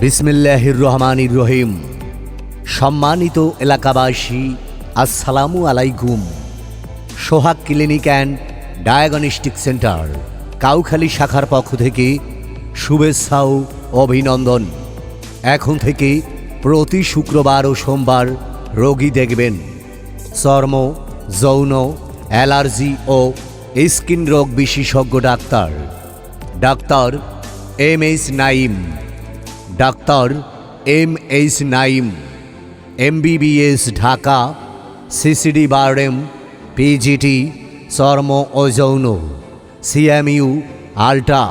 বিসমিল্লাহির রহমানির রহিম। সম্মানিত এলাকাবাসী, আসসালামু আলাইকুম। Sohag clinic and diagnostic centre, Kaukhali শাখার পক্ষ থেকে শুভেচ্ছা ও অভিনন্দন। এখন থেকে প্রতি শুক্রবার ও সোমবার রোগী দেখবেন। চর্ম, যৌন, অ্যালার্জি ও স্কিন রোগ বিশেষজ্ঞ doctor. Doctor M H Naim. Doctor M H Naim. MBBS Dhaka, CCD BIRDEM, PGT, চর্ম ও যৌন। CMU ultra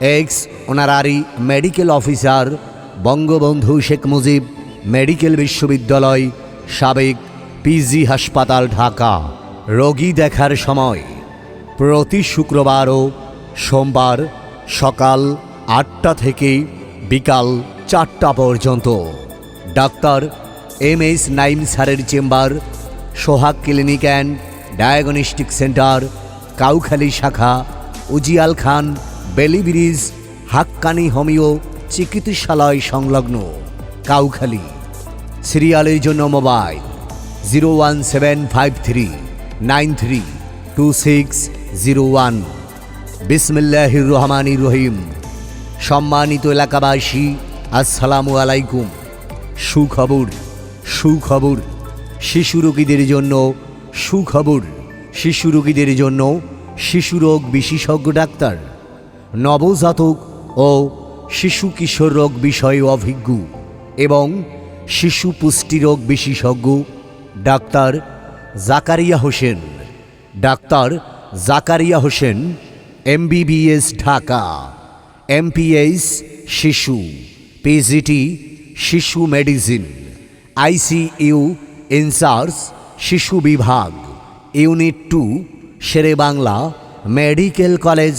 X honorary medical officer, Bangabandhu Sheikh Mujib, medical বিশ্ববিদ্যালয়, সাবেক পিজি হাসপাতাল ঢাকা। রোগী দেখার সময়। প্রতি শুক্রবার ও সোমবার সকাল আটটা থেকে বিকাল চারটা পর্যন্ত। ডাক্তার এম এস নাইম স্যারের chamber, Sohag clinic and diagnostic centre, Kaukhali শাখা, উজিয়াল খান বেলি ব্রিজ হাক্কানি হোমিও চিকিৎসালয় সংলগ্ন, কাউখালী। সিরিয়ালের জন্য mobile zero one seven five three nine three two six zero one. বিসমিল্লাহির রহমানির রহিম। সম্মানিত এলাকাবাসী, আসসালামু আলাইকুম। সুখবর সুখবর। শিশু রোগীদের জন্য সুখবর। শিশু রোগীদের জন্য শিশু রোগ বিশেষজ্ঞ ডাক্তার, নবজাতক ও শিশু কিশোর রোগ বিষয়ে অভিজ্ঞ এবং শিশু পুষ্টি রোগ বিশেষজ্ঞ doctor Zakaria Hossain. Doctor Zakaria Hossain MBBS Dhaka MPS শিশু পিজিটি শিশু মেডিসিন আইসিইউ ইনচার্জ শিশু বিভাগ unit two Sher-e Bangla medical college